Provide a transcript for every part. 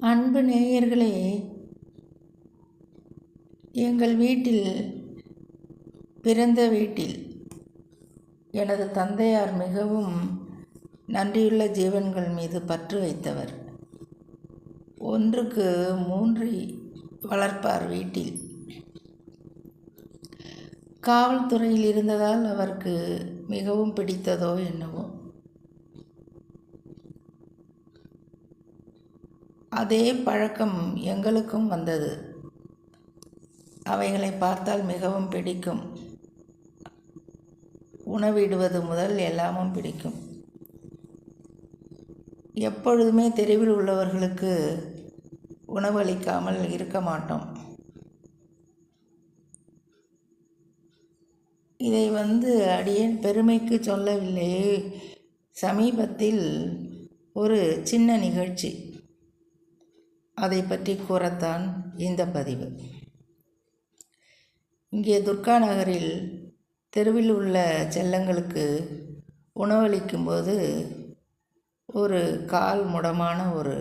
அன்பு நேயர்களே எங்கள் வீட்டில் பிறந்த வீட்டில் எனது தந்தையார் மிகவும் நன்றியுள்ள ஜீவன்கள் மீது பற்று வைத்தவர். ஒன்றுக்கு மூன்றை வளர்ப்பார் வீட்டில். காவல்துறையில் இருந்ததால் அவருக்கு மிகவும் பிடித்ததோ என்னவோ. அதே பழக்கம் எங்களுக்கும் வந்தது. அவைகளை பார்த்தால் மிகவும் பிடிக்கும். உணவிடுவது முதல் எல்லாமும் பிடிக்கும். எப்பொழுதுமே தெருவில் உள்ளவர்களுக்கு உணவளிக்காமல் இருக்க மாட்டோம். இதை வந்து அடியேன் பெருமைக்கு சொல்லவில்லை சமீபத்தில் ஒரு சின்ன நிகழ்ச்சி. அதை பற்றி கூறத்தான் இந்த பதிவு. இங்கே துர்கா நகரில் தெருவில் உள்ள செல்லங்களுக்கு உணவளிக்கும்போது ஒரு கால் முடமான ஒரு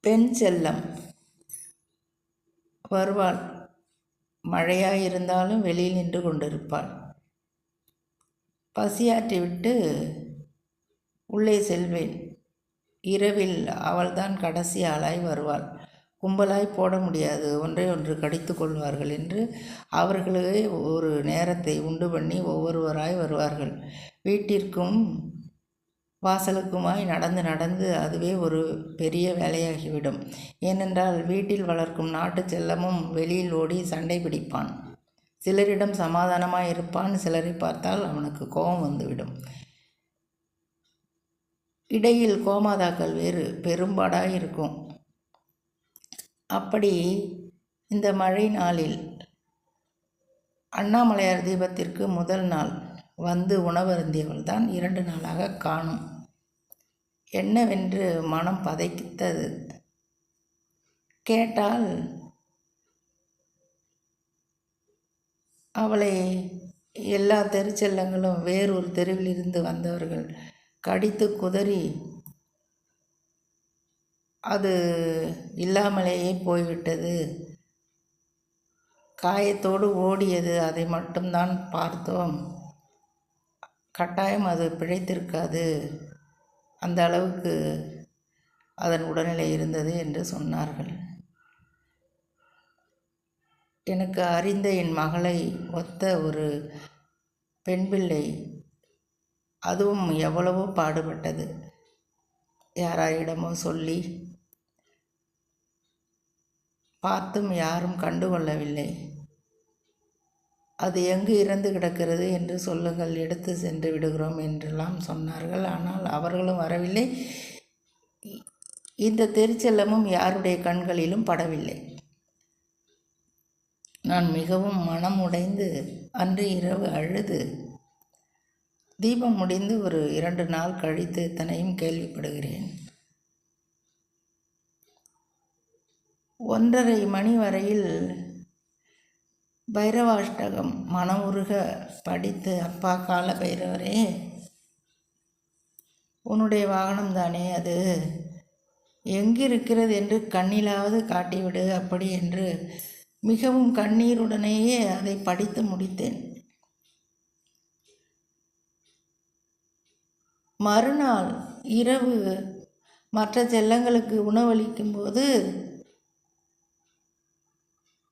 பெண் செல்லம் வருவாள். மழையாக இருந்தாலும் வெளியில் நின்று கொண்டிருப்பாள். பசியாற்றி விட்டு உள்ளே செல்வேன். இரவில் அவள்தான் கடைசி ஆளாய் வருவாள். கும்பலாய் போட முடியாது. ஒன்றை ஒன்று கடித்து கொள்வார்கள் என்று அவர்களே ஒரு நேரத்தை உண்டு பண்ணி ஒவ்வொருவராய் வருவார்கள். வீட்டிற்கும் வாசலுக்குமாய் நடந்து நடந்து அதுவே ஒரு பெரிய வேலையாகிவிடும். ஏனென்றால் வீட்டில் வளர்க்கும் நாட்டு செல்லமும் வெளியில் ஓடி சண்டை பிடிப்பான். சிலரிடம் சமாதானமாக இருப்பான். சிலரை பார்த்தால் அவனுக்கு கோபம் வந்துவிடும். இடையில் கோமாதாக்கள் வேறு பெரும்பாடாக இருக்கும். அப்படி இந்த மழை நாளில் அண்ணாமலையார் தீபத்திற்கு முதல் நாள் வந்து உணவருந்தியவள் தான் இரண்டு நாளாக காணும். என்னவென்று மனம் பதைத்தது. கேட்டால் அவளை எல்லா தெருச்செல்லங்களும் வேறொரு தெருவில் இருந்து வந்தவர்கள் கடித்து குதறி அது இல்லாமலேயே போய்விட்டது. காயத்தோடு ஓடியது அதை மட்டும்தான் பார்த்தோம். கட்டாயம் அது பிழைத்திருக்காது. அந்த அளவுக்கு அதன் உடல்நிலை இருந்தது என்று சொன்னார்கள். எனக்கு அறிந்த என் மகளை ஒத்த ஒரு பெண் பிள்ளை அதுவும் எவ்வளவோ பாடுபட்டது. யாராரிடமோ சொல்லி பார்த்தும் யாரும் கண்டுகொள்ளவில்லை. அது எங்கு இறந்து கிடக்கிறது என்று சொல்லுங்கள் எடுத்து சென்று விடுகிறோம் என்றெல்லாம் சொன்னார்கள். ஆனால் அவர்களும் வரவில்லை. இந்த திருச்செல்லமும் யாருடைய கண்களிலும் படவில்லை. நான் மிகவும் மனம் உடைந்து அன்று இரவு அழுது தீபம் முடிந்து ஒரு இரண்டு நாள் கழித்து இத்தனையும் கேள்விப்படுகிறேன். ஒன்றரை மணி வரையில் பைரவாஷ்டகம் மனமுருக படித்து அப்பா கால பைரவரே உன்னுடைய வாகனம் தானே அது? எங்கிருக்கிறது என்று கண்ணிலாவது காட்டிவிடு அப்படி என்று மிகவும் கண்ணீருடனேயே அதை படித்து முடித்தேன். மறுநாள் இரவு மற்ற செல்லங்களுக்கு உணவளிக்கும் போது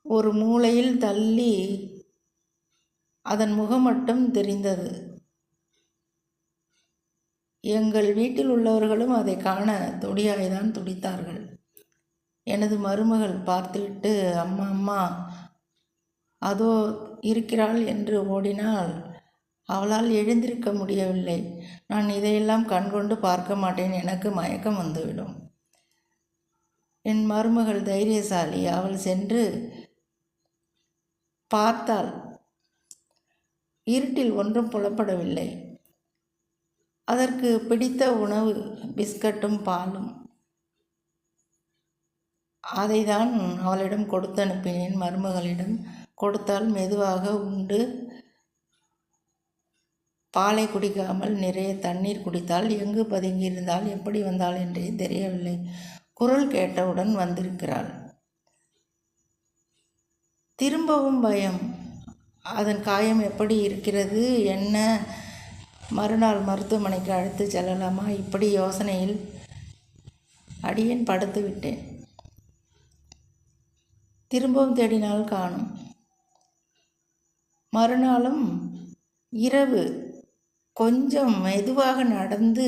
ஒரு மூலையில் தள்ளி அதன் முகம் மட்டும் தெரிந்தது. எங்கள் வீட்டில் உள்ளவர்களும் அதை காண துடியாய்தான் துடித்தார்கள். எனது மருமகள் பார்த்துவிட்டு அம்மா அம்மா அதோ இருக்கிறாள் என்று ஓடினால் அவளால் எழுந்திருக்க முடியவில்லை. நான் இதையெல்லாம் கண்கொண்டு பார்க்க மாட்டேன். எனக்கு மயக்கம் வந்துவிடும். என் மருமகள் தைரியசாலி. அவள் சென்று பார்த்தாள் இருட்டில் ஒன்றும் புலப்படவில்லை. அதற்கு பிடித்த உணவு பிஸ்கட்டும் பாலும். அதை தான் அவளிடம் கொடுத்து அனுப்பினேன் மருமகளிடம் கொடுத்தால் மெதுவாக உண்டு. பாலை குடிக்காமல் நிறைய தண்ணீர் குடித்தால் எங்கு பதுங்கியிருந்தால் எப்படி வந்தாள் என்றே தெரியவில்லை. குரல் கேட்டவுடன் வந்திருக்கிறாள். திரும்பவும் பயம். அதன் காயம் எப்படி இருக்கிறது? என்ன? மறுநாள் மருத்துவமனைக்கு அழைத்து செல்லலாமா? இப்படி யோசனையில் அடியேன் படுத்து விட்டேன். திரும்பவும் தேடினால் காணும். மறுநாளும் இரவு. கொஞ்சம் மெதுவாக நடந்து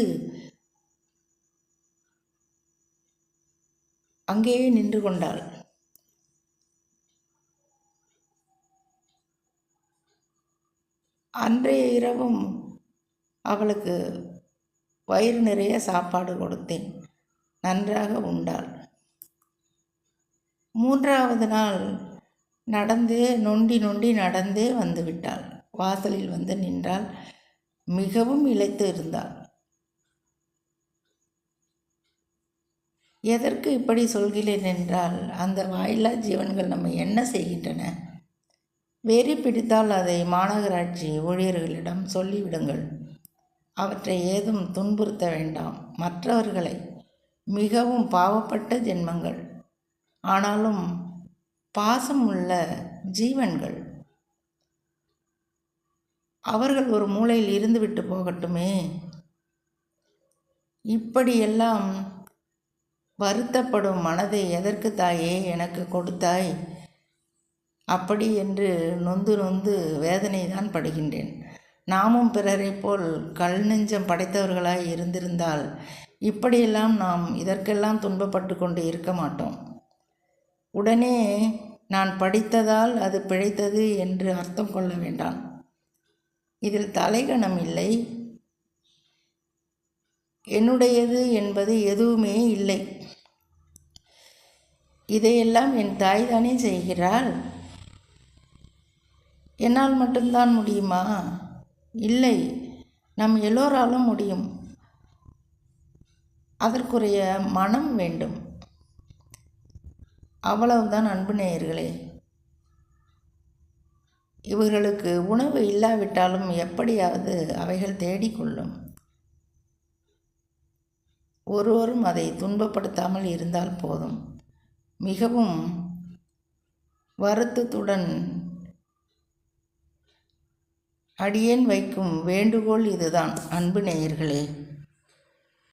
அங்கேயே நின்று கொண்டாள். அன்றைய இரவும் அவளுக்கு வயிறு நிறைய சாப்பாடு கொடுத்தேன். நன்றாக உண்டாள். மூன்றாவது நாள் நடந்தே நொண்டி நொண்டி நடந்தே வந்துவிட்டாள் வாசலில் வந்து நின்றாள். மிகவும் இழைத்து இருந்தார் எதற்கு இப்படி சொல்கிறேன் என்றால் அந்த வாயில்லா ஜீவன்கள் நம்ம என்ன செய்கின்றன? வெறி பிடித்தால் அதை மாநகராட்சி ஊழியர்களிடம் சொல்லிவிடுங்கள். அவற்றை ஏதும் துன்புறுத்த வேண்டாம். மற்றவர்களை மிகவும் பாவப்பட்ட ஜென்மங்கள். ஆனாலும் பாசம் உள்ள ஜீவன்கள் அவர்கள் ஒரு மூலையில் இருந்துவிட்டு போகட்டுமே? இப்படியெல்லாம் வருத்தப்படும் மனதை எதற்கு தாயே எனக்கு கொடுத்தாய்? அப்படி என்று நொந்து நொந்து வேதனை தான் படுகின்றேன். நாமும் பிறரைப் போல் கல் நெஞ்சம் படைத்தவர்களாய் இருந்திருந்தால் இப்படியெல்லாம் நாம் இதற்கெல்லாம் துன்பப்பட்டு கொண்டு இருக்க மாட்டோம். உடனே நான் படித்ததால் அது பிழைத்தது என்று அர்த்தம் கொள்ள வேண்டாம். இதில் தலைகணம் இல்லை. என்னுடையது என்பது எதுவுமே இல்லை. இதையெல்லாம் என் தாய் தானே செய்கிறாள்? என்னால் மட்டும்தான் முடியுமா? இல்லை நம் எல்லோராலும் முடியும். அதற்குரிய மனம் வேண்டும். அவ்வளவுதான் அன்பு நேயர்களே. இவர்களுக்கு உணவு இல்லாவிட்டாலும் எப்படியாவது அவைகள் தேடிக்கொள்ளும். ஒருவரும் அதை துன்பப்படுத்தாமல் இருந்தால் போதும். மிகவும் வருத்தத்துடன் அடியேன் வைக்கும் வேண்டுகோள் இதுதான். அன்பு நேயர்களே.